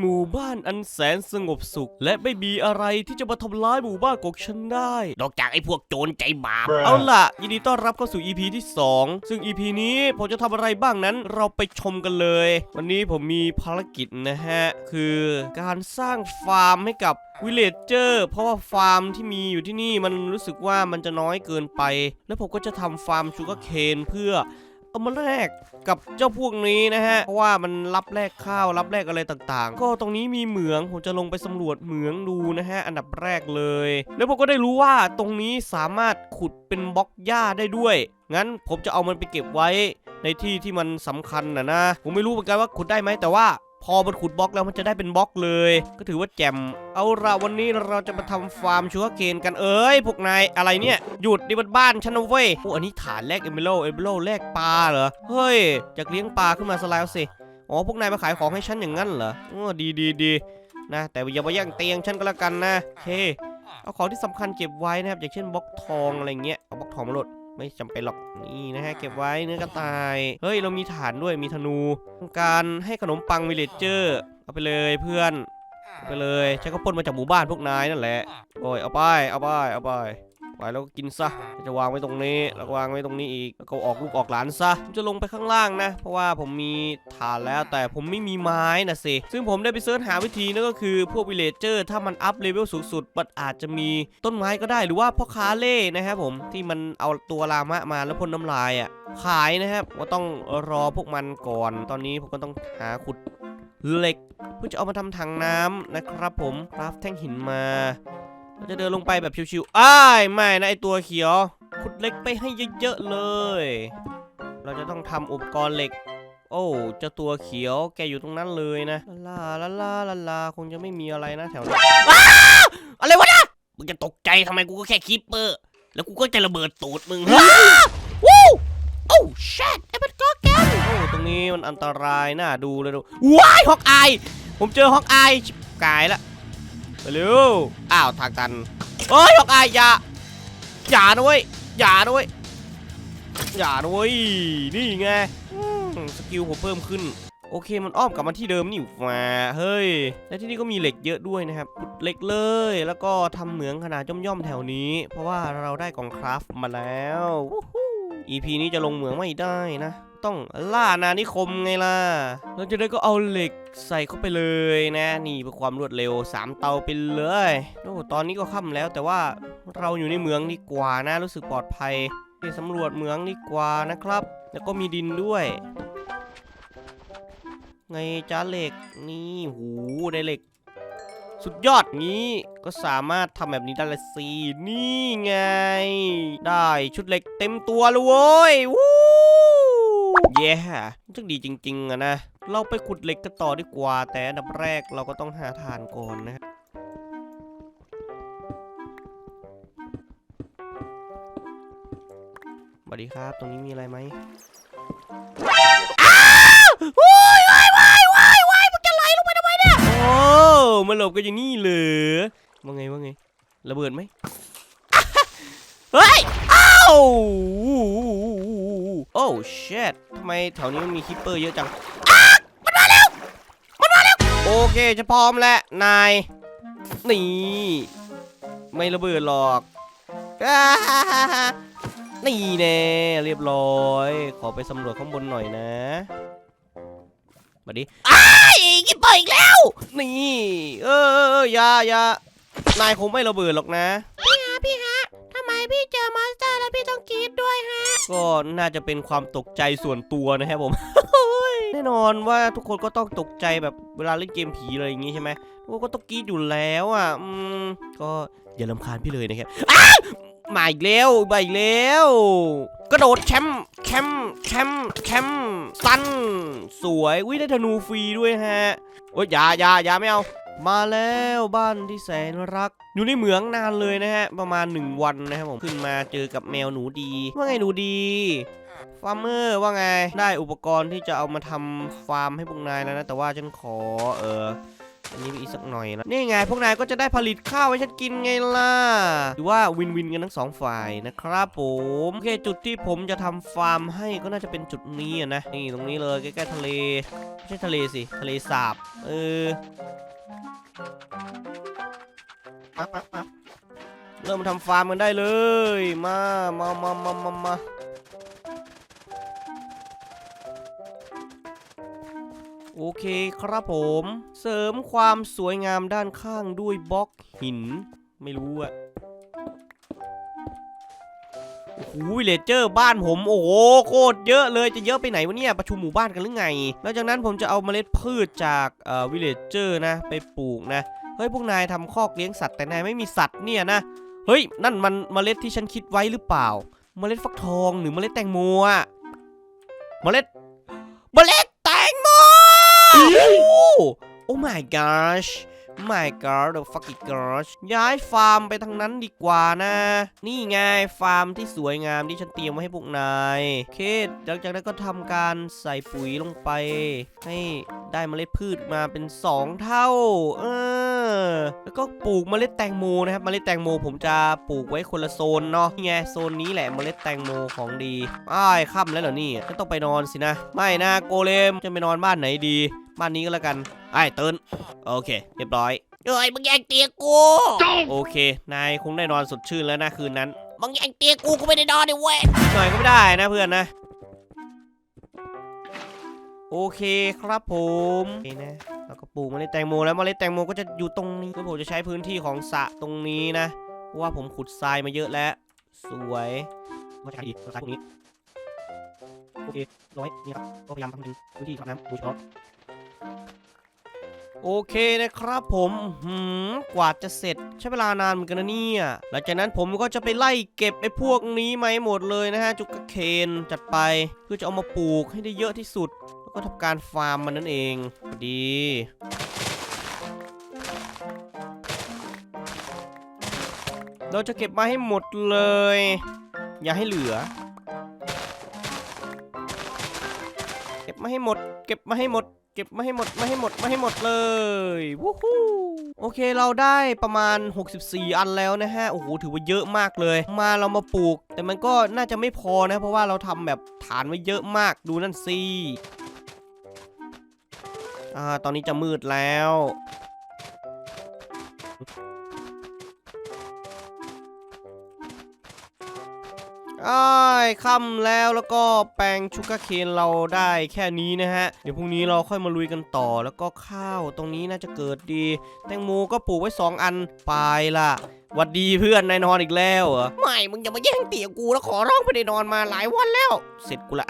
หมู่บ้านอันแสนสงบสุข และไม่มีอะไรที่จะมาทำร้ายหมู่บ้านของฉันได้ นอกจากไอ้พวกโจรใจบาป เอาล่ะ ยินดีต้อนรับเข้าสู่ EP ที่ 2 ซึ่ง EP นี้ผมจะทำอะไรบ้างนั้นเราไปชมกันเลย วันนี้ผมมีภารกิจนะฮะ คือการสร้างฟาร์มให้กับวิลเลจเจอร์เพราะว่าฟาร์มที่มีอยู่ที่นี่มันรู้สึกว่ามันจะน้อยเกินไป แล้วผมก็จะทำฟาร์มชูการ์เคนเพื่อ เอามาแลกกับเจ้าพวกนี้นะฮะ เพราะว่ามันรับแลกข้าวรับแลกอะไรต่างๆ ก็ตรงนี้มีเหมือง ผมจะลงไปสำรวจเหมืองดูนะฮะ อันดับแรกเลย แล้วผมก็ได้รู้ว่าตรงนี้สามารถขุดเป็นบล็อกหญ้าได้ด้วย งั้นผมจะเอามันไปเก็บไว้ในที่ที่มันสำคัญนะนะ ผมไม่รู้เหมือนกันว่าขุดได้ไหมแต่ว่า พอมันขุดบล็อกแล้วมันจะได้เป็นบล็อกเลย ก็ถือว่าแจ่มเอาละวันนี้เราจะมาทำฟาร์มชัวเคนกันเอ้ยพวกนายอะไรเนี่ยหยุดนี่มันบ้านฉันนะเว้ยโอ้อันนี้ฐานแลกเอเมโลเอเมโลแลกปลาเหรอเฮ้ยจากเลี้ยงปลาขึ้นมาซะแล้วสิอ๋อพวกนายมาขายของให้ฉันอย่างนั้นเหรออ๋อดีดีดีนะ แต่อย่ามาแย่งเตียงฉันก็แล้วกันนะโอเคเอาของที่สำคัญเก็บไว้นะครับอย่างเช่นบล็อกทองอะไรเงี้ยเอาบล็อกทองมาลด ไม่จำเป็นหรอกนี่นะฮะเก็บไว้เนื้อกระต่าย เฮ้ยเรามีฐานด้วยมีธนูต้องการให้ขนมปังวิลเลจเจอร์เอาไปเลยเพื่อนเอาไปเลยฉันก็ปล้นมาจากหมู่บ้านพวกนายนั่นแหละโอ้ยเอาไปเอาไปเอาไป ไปแล้วก็กินซะจะวางไว้ตรงนี้แล้วก็วางไว้ตรงนี้อีกแล้วก็ออกลูกออกหลานซะผมจะลงไปข้างล่างนะ เพราะว่าผมมีฐานแล้วแต่ผมไม่มีไม้นะสิซึ่งผมได้ไปเสิร์ชหาวิธีนั่นก็คือพวกวิเลเจอร์ถ้ามันอัพเลเวลสูงสุดมันอาจจะมีต้นไม้ก็ได้หรือว่าพ่อค้าเล่นะครับผมที่มันเอาตัวลามะมาแล้วพ่นน้ำลายอะขายนะครับว่าต้องรอพวกมันก่อน ตอนนี้ผมก็ต้องหาขุดเหล็ก เพื่อจะเอามาทำถังน้ำนะครับ ผมคราฟแท่งหินมา เราจะเดินลงไปแบบชิวๆ อ้ายไม่นะไอตัวเขียว ขุดเหล็กไปให้เยอะๆเลย เราจะต้องทำอุปกรณ์เหล็ก โอ้เจ้าตัวเขียวแกอยู่ตรงนั้นเลยนะ ลาลาลาลาลาคงจะไม่มีอะไรนะแถวนี้อ้าอะไรวะเนี่ยมึงจะตกใจทำไมกูก็แค่คิปเปอร์ แล้วกูก็จะระเบิดตูดมึงอ้าวู้โอ้ชิตไอ้มันก็แกนโอ้ตรงนี้มันอันตรายน่าดูเลยดูว้ายฮอกอายผมเจอฮอกอายชิบกายละไป เร็วอ้าวทางตันเฮ้ยฮอกอายอย่าอย่านะเว้ยอย่านะเว้ยอย่านะเว้ยนี่ไงสกิลผมเพิ่มขึ้นโอเคมันอ้อมกลับมาที่เดิมนี่หว่าเฮ้ย และที่นี่ก็มีเหล็กเยอะด้วยนะครับเหล็กเลย แล้วก็ทำเหมืองขนาดย่อมๆแถวนี้ เพราะว่าเราได้กล่องคราฟมาแล้ว EP นี้จะลงเหมืองไม่ได้นะ ต้องล่านานิคมไงล่ะแล้วจะได้ก็เอาเหล็กใส่เข้าไปเลยนะ นี่เพื่อความรวดเร็ว 3 เตาไปเลยโอ้ตอนนี้ก็ค่ำแล้วแต่ว่าเราอยู่ในเมืองดีกว่านะรู้สึกปลอดภัยไปสำรวจเมืองดีกว่านะครับ แล้วก็มีดินด้วย ไงจ้าเหล็กนี่หูได้เหล็ก สุดยอดงี้ก็สามารถทำแบบนี้ได้ละสินี่ไง ได้ชุดเหล็กเต็มตัวเลยเว้ยวู้ เย้จังดีจริงๆอะนะ เราไปขุดเหล็กกันต่อดีกว่า แต่อันดับแรกเราก็ต้องหาฐานก่อนนะสวัสดีครับ ตรงนี้มีอะไรไหมโอ้ยว้ายว้ายว้ายว้ายมันจะไหลลงไปทำไมเนี่ย โอ้มันหลบกันอย่างนี้เหรอว่าไงว่าไง ระเบิดไหมเฮ้ย อ้โอ้เชดทำไมแถวนี้มันมีคิปเปอร์เยอะจังมันมาแล้ว มันมาแล้ว โอเคจะพร้อมแล้ว นาย นี่ ไม่ระเบิดหรอกอนี่แน่เรียบร้อย ขอไปสำรวจข้างบนหน่อยนะมาดิไอ้คิปเปอร์อีกแล้ว นี่ เออเออย่าอย่านายคงไม่ระเบิดหรอกนะ พี่ฮะทำไม พี่เจอมอนสเตอร์แล้วพี่ต้องกรีดด้วยฮะ ก็น่าจะเป็นความตกใจส่วนตัวนะครับผม แน่นอนว่าทุกคนก็ต้องตกใจแบบเวลาเล่นเกมผีอะไรอย่างงี้ใช่ไหมทุกคนก็ต้องกรีดอยู่แล้วอะอืมก็อย่าลำคาญพี่เลยนะครับอ้ามาอีกแล้วมาอีกแล้วกระโดดแชมป์แชมป์แชมป์แชมป์สันสวยวิได้ธนูฟรีด้วยฮะโอ้ยอย่าอย่าอย่าไม่เอา มาแล้วบ้านที่แสนรัก อยู่ในเหมืองนานเลยนะฮะ ประมาณ 1 วันนะครับผมขึ้นมาเจอกับแมวหนูดี ว่าไงหนูดีฟาร์มเมอร์ว่าไงได้อุปกรณ์ที่จะเอามาทำฟาร์มให้พวกนายแล้วนะ แต่ว่าฉันขอเอออันนี้ไปอีกสักหน่อยนะนี่ไงพวกนายก็จะได้ผลิตข้าวให้ฉันกินไงล่ะหรือว่าวินวินกันทั้งสองฝ่ายนะครับผมโอเคจุดที่ผมจะทำฟาร์มให้ก็น่าจะเป็นจุดนี้นะนี่ตรงนี้เลยใกล้ๆทะเลไม่ใช่ทะเลสิทะเลสาบเเออ มามามาเริ่มทำฟาร์มกันได้เลย มา มา มา มา มามาโอเคครับผม เสริมความสวยงามด้านข้างด้วยบล็อกหิน ไม่รู้อะ หวิเลเจอร์บ้านผมโอ้โหโคตรเยอะเลยจะเยอะไปไหนวะเนี่ยประชุมหมู่บ้านกันหรือไง แล้วจากนั้นผมจะเอาเมล็ดพืชจากเอ่อวิเลเจอร์นะไปปลูกนะเฮ้ยพวกนายทำคอกเลี้ยงสัตว์แต่นายไม่มีสัตว์เนี่ยนะเฮ้ยนั่นมันเมล็ดที่ฉันคิดไว้หรือเปล่า เมล็ดฟักทองหรือเมล็ดแตงโมอะเมล็ดเมล็ดแตงโมโอ้ my gosh my god the fucking gosh ย้ายฟาร์มไปทางนั้นดีกว่านะ นี่ไงฟาร์มที่สวยงามที่ฉันเตรียมไว้ให้พวกนายเคหลังจากนั้นก็ทำการใส่ปุ๋ยลงไป ให้ได้เมล็ดพืชมาเป็น 2 เท่า เออ แล้วก็ปลูกเมล็ดแตงโมนะครับ เมล็ดแตงโมผมจะปลูกไว้คนละโซนเนาะ นี่ไงโซนนี้แหละเมล็ดแตงโมของดี อ้ายค่ำแล้วเหรอนี่ฉันต้องไปนอนสินะ ไม่นะโกเลมจะไปนอนบ้านไหนดี บ้านนี้ก็แล้วกันไอ้ยตื่นโอเค เรียบร้อยเอ้ยมึงแย่งเตียงกูโอเค นายคงได้นอนสดชื่นแล้วนะคืนนั้นมึงแย่งเตียงกูกูไม่ได้นอนเลยเว้ยหน่อยก็ไม่ได้นะเพื่อนนะ โอเคครับผมโอเคนะแล้วก็ปลูกเมล็ดแตงโมแล้วเมล็ดแตงโมก็จะอยู่ตรงนี้แล้วผมจะใช้พื้นที่ของสระตรงนี้นะเพราะว่าผมขุดทรายมาเยอะแล้ว สวยมาจากอีกทรายตรงนี้โอเคร้อยนี่ครับก็พยายามทำเป็นพื้นที่ครับน้ำดูเฉพาะ โอเคนะครับผมหือกว่าจะเสร็จใช้เวลานานเหมือนกันนะเนี่ย หลังจากนั้นผมก็จะไปไล่เก็บไอ้พวกนี้มาให้หมดเลยนะฮะ จุกกะเคนจัดไปเพื่อจะเอามาปลูกให้ได้เยอะที่สุด แล้วก็ทำการฟาร์มมันนั่นเองพอดีเราจะเก็บมาให้หมดเลย อย่าให้เหลือ เก็บมาให้หมด เก็บมาให้หมด เก็บมาให้หมดมาให้หมดมาให้หมดเลยวู้ฮู้โอเคเราได้ประมาณ 64 อันแล้วนะฮะโอ้โหถือว่าเยอะมากเลย มาเรามาปลูก แต่มันก็น่าจะไม่พอนะ เพราะว่าเราทำแบบฐานไว้เยอะมากดูนั่นสิอ่าตอนนี้จะมืดแล้ว อ้ายค่ำแล้วแล้วก็แปลงชูกาเคนเราได้แค่นี้นะฮะ เดี๋ยวพรุ่งนี้เราค่อยมาลุยกันต่อแล้วก็ข้าวตรงนี้น่าจะเกิดดี แตงโมก็ปลูกไว้ 2 อันไปล่ะหวัดดีเพื่อนนายนอนอีกแล้วเหรอไม่ มึงอย่ามาแย่งเตียงกูแล้วขอร้องไม่ได้นอนมาหลายวันแล้ว เสร็จกูละ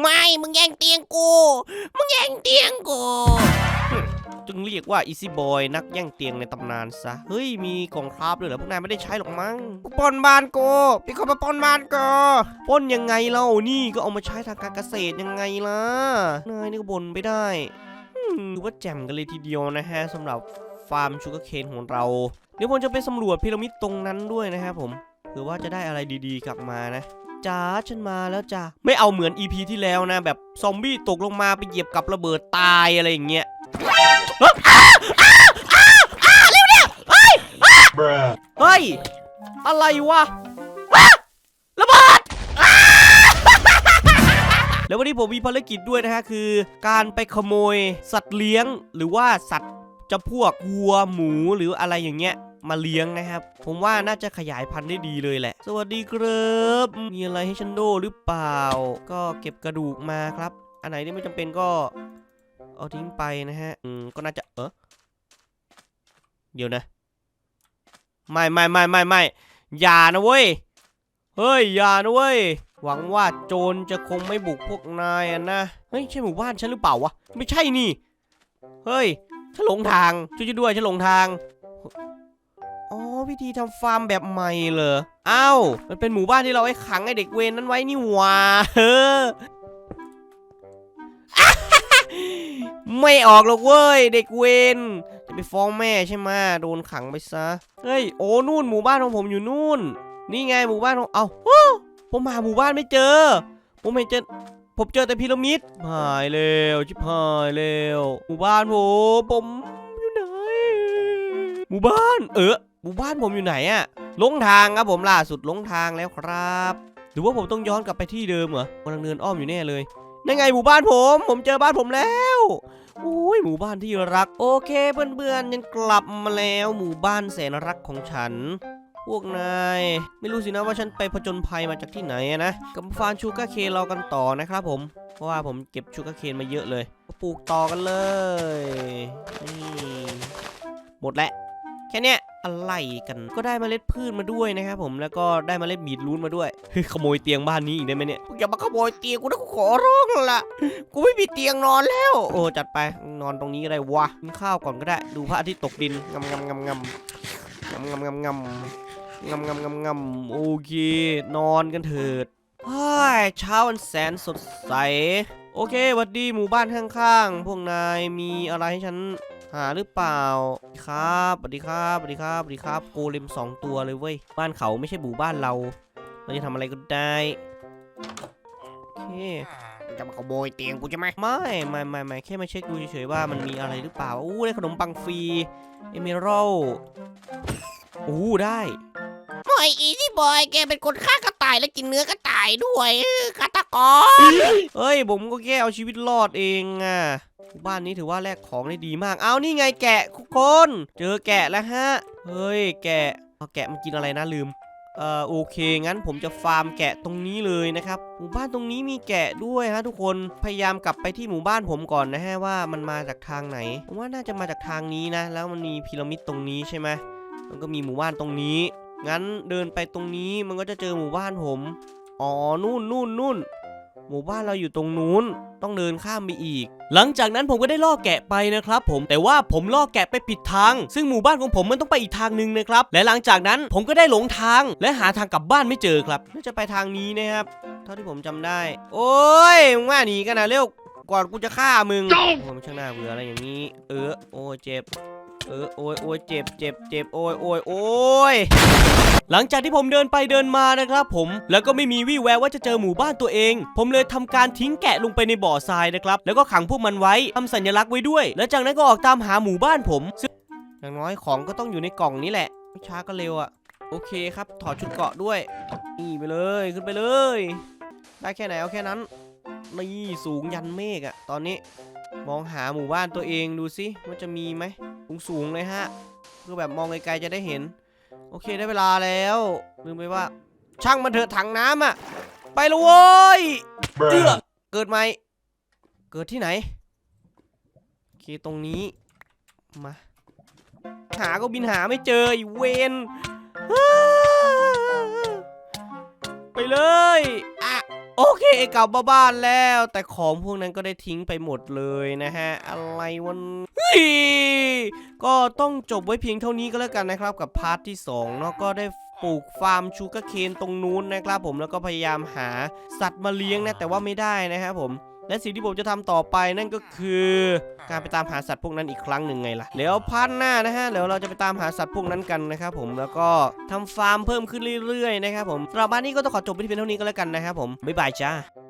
ไม่ มึงแย่งเตียงกู มึงแย่งเตียงกู จึงเรียกว่า Easy Boy นักแย่งเตียงในตำนานซะ เฮ้ย มีกล่องคราฟด้วยเหรอ พวกนายไม่ได้ใช้หรอกมั้งปล้นบานโกพี่เขามาปล้นบานโกปล้นยังไงเล่านี่ก็เอามาใช้ทางการเกษตรยังไงล่ะ นายนี่ก็บ่นไปได้อืมถือว่าแจ่มกันเลยทีเดียวนะฮะสำหรับฟาร์มชูการ์เคนของเรา เดี๋ยวผมจะไปสำรวจพีระมิดตรงนั้นด้วยนะครับผมเผื่อว่าจะได้อะไรดีๆกลับมานะจ้าฉันมาแล้วจ้าไม่เอาเหมือน EP ที่แล้วนะ แบบซอมบี้ตกลงมาไปเหยียบกับระเบิดตายอะไรอย่างเงี้ย Bruh. เฮ้ย อะไรวะว้าระเบิดอ้า แล้ววันนี้ผมมีภารกิจด้วยนะฮะ คือการไปขโมยสัตว์เลี้ยง หรือว่าสัตว์จำพวกวัวหมูหรืออะไรอย่างเงี้ย มาเลี้ยงนะครับ ผมว่าน่าจะขยายพันธุ์ได้ดีเลยแหละ สวัสดีครับมีอะไรให้ฉันโดหรือเปล่า ก็เก็บกระดูกมาครับ อันไหนที่ไม่จำเป็นก็ เอาทิ้งไปนะฮะ อืม ก็น่าจะ เออเดี๋ยวนะ ไม่ไม่ไม่ไม่ไม่อย่านะเว้ย เฮ้ย อย่านะเว้ย หวังว่าโจรจะคงไม่บุกพวกนายอะนะ เฮ้ย ใช่หมู่บ้านฉันหรือเปล่าวะ ไม่ใช่นี่ เฮ้ย ฉันหลงทาง ช่วยฉันด้วย ฉันหลงทาง อ๋อ วิธีทำฟาร์มแบบใหม่เหรอ อ้าว มันเป็นหมู่บ้านที่เราไอ้ขังไอ้เด็กเวรนั้นไว้นี่หว่าเออ ไม่ออกหรอกเว้ย เด็กเวรจะไปฟ้องแม่ใช่ไหมโดนขังไปซะ เฮ้ย โอ้นู่นหมู่บ้านของผมอยู่นู่น นี่ไงหมู่บ้านของ เอาโอ้ผมหาหมู่บ้านไม่เจอ ผมเห็นเจอผมเจอแต่พีระมิดหายเร็วชิบหายเร็วหมู่บ้านผมผมอยู่ไหน หมู่บ้าน เออหมู่บ้านผมอยู่ไหนอะหลงทางครับผมล่าสุดหลงทางแล้วครับ หรือว่าผมต้องย้อนกลับไปที่เดิมเหรอกำลังเดินอ้อมอยู่แน่เลย นั่นไงหมู่บ้านผม ผมเจอบ้านผมแล้วอุ้ยหมู่บ้านที่รัก โอเคเพื่อนๆยันกลับมาแล้วหมู่บ้านแสนรักของฉัน พวกนาย ไม่รู้สินะว่าฉันไปผจญภัยมาจากที่ไหนนะกับฟานชูการ์เคนเรากันต่อนะครับผม เพราะว่าผมเก็บชูการ์เคนมาเยอะเลยก็ปลูกต่อกันเลยนี่หมดแล้วแค่เนี้ย อะไรกัน ก็ได้เมล็ดพืชมาด้วยนะครับผมแล้วก็ได้เมล็ดบีทรูทมาด้วยเฮ้ยขโมยเตียงบ้านนี้อีกได้ไหมเนี่ยอย่ามาขโมยเตียงกูนะกูขอร้องละกูไม่มีเตียงนอนแล้ว โอ้จัดไปนอนตรงนี้ก็ได้วะกินข้าวก่อนก็ได้ ดูพระอาทิตย์ตกดินงำงำงำงำงำงำงำงำงำงำงำงำโอเคนอนกันเถิดเฮ้ยเช้าวันแสนสดใส โอเคหวัดดีหมู่บ้านข้างๆ พวกนายมีอะไรให้ฉันหาหรือเปล่าครับสวัสดีครับสวัสดีครับสวัสดีครับโกเลมสองตัวเลยเว้ย บ้านเขาไม่ใช่หมู่บ้านเรา เราจะทำอะไรก็ได้ โอเค จะมาขโมยเตียงกูใช่ไหมไม่ไม่ไม่ไม่แค่มาเช็คดูเฉยๆว่ามันมีอะไรหรือเปล่า อู้ได้ขนมปังฟรี เอเมอรัลอู้ได้ ไม่อีซี่บอยแกเป็นคนฆ่ากระต่ายและกินเนื้อกระต่ายด้วยฆาตกรเอ้ย ผมก็แค่เอาชีวิตรอดเองอะ บ้านนี้ถือว่าแลกของได้ดีมาก เอานี่ไงแกะทุกคน เจอแกะแล้วฮะ เฮ้ย แกะเอาแกะมันกินอะไรนะลืม เอ่อโอเค งั้นผมจะฟาร์มแกะตรงนี้เลยนะครับ หมู่บ้านตรงนี้มีแกะด้วยฮะทุกคน พยายามกลับไปที่หมู่บ้านผมก่อนนะฮะว่ามันมาจากทางไหน ผมว่าน่าจะมาจากทางนี้นะ แล้วมันมีพีระมิดตรงนี้ใช่ไหมมันก็มีหมู่บ้านตรงนี้ งั้นเดินไปตรงนี้มันก็จะเจอหมู่บ้านผม อ๋อ นู่นนู่นนู่นหมู่บ้านเราอยู่ตรงนู้น ต้องเดินข้ามไปอีก หลังจากนั้นผมก็ได้ล่อแกะไปนะครับ ผม แต่ว่าผมล่อแกะไปผิดทาง ซึ่งหมู่บ้านของผมมันต้องไปอีกทางหนึ่งนะครับ และหลังจากนั้นผมก็ได้หลงทางและหาทางกลับบ้านไม่เจอครับ น่าจะไปทางนี้นะครับ เท่าที่ผมจำได้ โอ้ยมึงว่าหนีกันนะเร็ว ก่อนกูจะฆ่ามึงโอ้ยมันช่างน่าเบื่ออะไรอย่างนี้ เออ โอ้ยเจ็บ เออโอ้ยโอ้ยเจ็บเจ็บเจ็บโอ้ยโอ้ยโอ้ยหลังจากที่ผมเดินไปเดินมานะครับผมแล้วก็ไม่มีวี่แววว่าจะเจอหมู่บ้านตัวเอง ผมเลยทำการทิ้งแกะลงไปในบ่อทรายนะครับ แล้วก็ขังพวกมันไว้ทำสัญลักษณ์ไว้ด้วย แล้วจากนั้นก็ออกตามหาหมู่บ้านผมอย่างน้อยของก็ต้องอยู่ในกล่องนี้แหละไม่ช้าก็เร็วอะโอเคครับ ถอดชุดเกาะด้วย นี่ไปเลยขึ้นไปเลย ได้แค่ไหนเอาแค่นั้นนี่สูงยันเมฆอะตอนนี้ มองหาหมู่บ้านตัวเองดูสิว่าจะมีไหม สูงสูงๆเลยฮะคือแบบมองไกลๆจะได้เห็น โอเคได้เวลาแล้วลืมไปว่า ช่างมันเถอะถังน้ำอะไปเลยเว้ยเจือเกิดใหมเกิดที่ไหนโอเคตรงนี้มาหาก็บินหาไม่เจออีเวนไปเลยอะ โอเคกลับมาบ้านแล้ว แต่ของพวกนั้นก็ได้ทิ้งไปหมดเลยนะฮะ อะไรวันก็ต้องจบไว้เพียงเท่านี้ก็แล้วกันนะครับ กับพาร์ทที่2เนาะก็ได้ปลูกฟาร์มชูการ์เคนตรงนู้นนะครับผมแล้วก็พยายามหาสัตว์มาเลี้ยงนะแต่ว่าไม่ได้นะครับผม และสิ่งที่ผมจะทำต่อไปนั่นก็คือการไปตามหาสัตว์พวกนั้นอีกครั้งหนึ่งไงล่ะแล้วพาร์ทหน้านะฮะเดี๋ยวเราจะไปตามหาสัตว์พวกนั้นกันนะครับผมแล้วก็ทำฟาร์มเพิ่มขึ้นเรื่อยๆนะครับผมสำหรับบ้านนี้ก็ต้องขอจบไปที่เพียงเท่านี้ก็แล้วกันนะครับผมบ๊ายบายจ้า